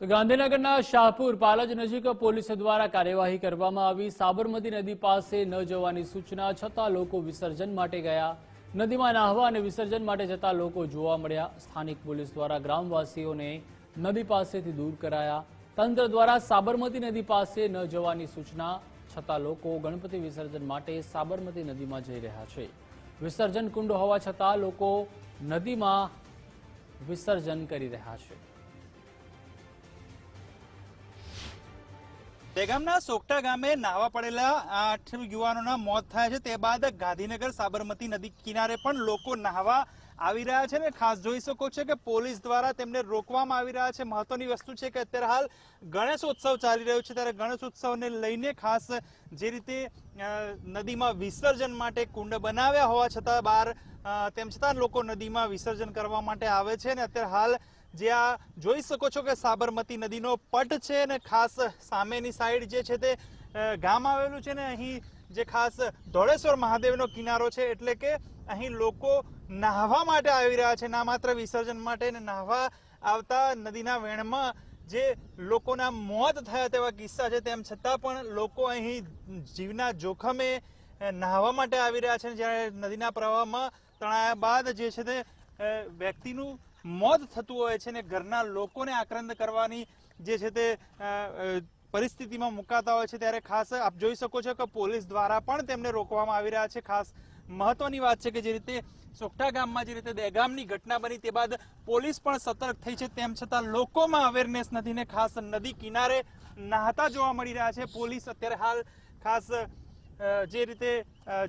તો ગાંધીનગરના શાહપુર પાલજ નજીક પોલીસ દ્વારા કાર્યવાહી કરવામાં આવી. સાબરમતી નદી પાસે ન જવાની સૂચના છતાં લોકો વિસર્જન માટે ગયા. નદીમાં નાહવા અને વિસર્જન માટે જતા લોકો જોવા મળ્યા. સ્થાનિક પોલીસ દ્વારા ગ્રામવાસીઓને નદી પાસેથી દૂર કરાયા. તંત્ર દ્વારા સાબરમતી નદી પાસે ન જવાની સૂચના છતાં લોકો ગણપતિ વિસર્જન માટે સાબરમતી નદીમાં જઈ રહ્યા છે. વિસર્જન કુંડ હોવા છતાં લોકો નદીમાં વિસર્જન કરી રહ્યા છે. દહેગામના સોકટા ગામે નાવા પડેલા આઠ યુવાનોના મોત થયા છે. તે બાદ ગાંધીનગર સાબરમતી નદી કિનારે પણ લોકો નાહવા આવી રહ્યા છે ને ખાસ જોઈ શકો છો કે પોલીસ દ્વારા તેમને રોકવામાં આવી રહ્યા છે. મહત્વની વસ્તુ છે કે અત્યારે હાલ ગણેશોત્સવ ચાલી રહ્યો છે. ત્યારે ગણેશોત્સવને લઈને ખાસ જે રીતે નદીમાં વિસર્જન માટે કુંડ બનાવ્યા હોવા છતાં બહાર તેમ છતાં લોકો નદીમાં વિસર્જન કરવા માટે આવે છે ને અત્યારે હાલ જે આ જોઈ શકો છો કે સાબરમતી નદીનો પટ છે ને ખાસ સામેની સાઈડ જે છે તે ગામ આવેલું છે ને અહીં જે ખાસ ધોળેશ્વર મહાદેવનો કિનારો છે એટલે કે અહીં લોકો નાહવા માટે આવી રહ્યા છે, ના માત્ર વિસર્જન માટે ને નાહવા આવતા નદીના વેણમાં જે લોકોના મોત થયા તેવા કિસ્સા છે, તેમ છતાં પણ લોકો અહીં જીવના જોખમે નાહવા માટે આવી રહ્યા છે જ્યારે નદીના પ્રવાહમાં તણાયા બાદ જે છે તે વ્યક્તિનું મોત થતું હોય છે ને ઘરના લોકોને આક્રંદ કરવાની જે છે તે પરિસ્થિતિમાં મુકાતા હોય છે ત્યારે ખાસ આપ જોઈ શકો છો કે પોલીસ દ્વારા પણ તેમને રોકવામાં આવી રહ્યા છે. ખાસ મહત્વની વાત છે કે જે રીતે સોગટા ગામમાં જે રીતે દહેગામની ઘટના બની તે બાદ પોલીસ પણ સતર્ક થઈ છે. તેમ છતાં લોકોમાં અવેરનેસ નથી ને ખાસ નદી કિનારે નાહતા જોવા મળી રહ્યા છે. પોલીસ અત્યારે હાલ ખાસ જે રીતે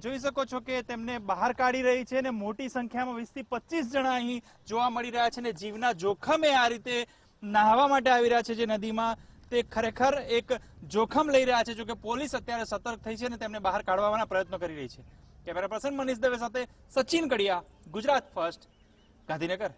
જોઈ શકો છો કે તેમને બહાર કાઢી રહી છે અને મોટી સંખ્યામાં વીસથી પચીસ જણા અહીં જોવા મળી રહ્યા છે ને જીવના જોખમે આ રીતે નાહવા માટે આવી રહ્યા છે જે નદીમાં. તે ખરેખર એક જોખમ લઈ રહ્યા છે જો કે પોલીસ અત્યારે સતર્ક થઈ છે અને તેમને બહાર કાઢવાના પ્રયત્નો કરી રહી છે. કેમેરા પર્સન મનીષ દવે સાથે સચિન કડિયા, ગુજરાત ફર્સ્ટ, ગાંધીનગર.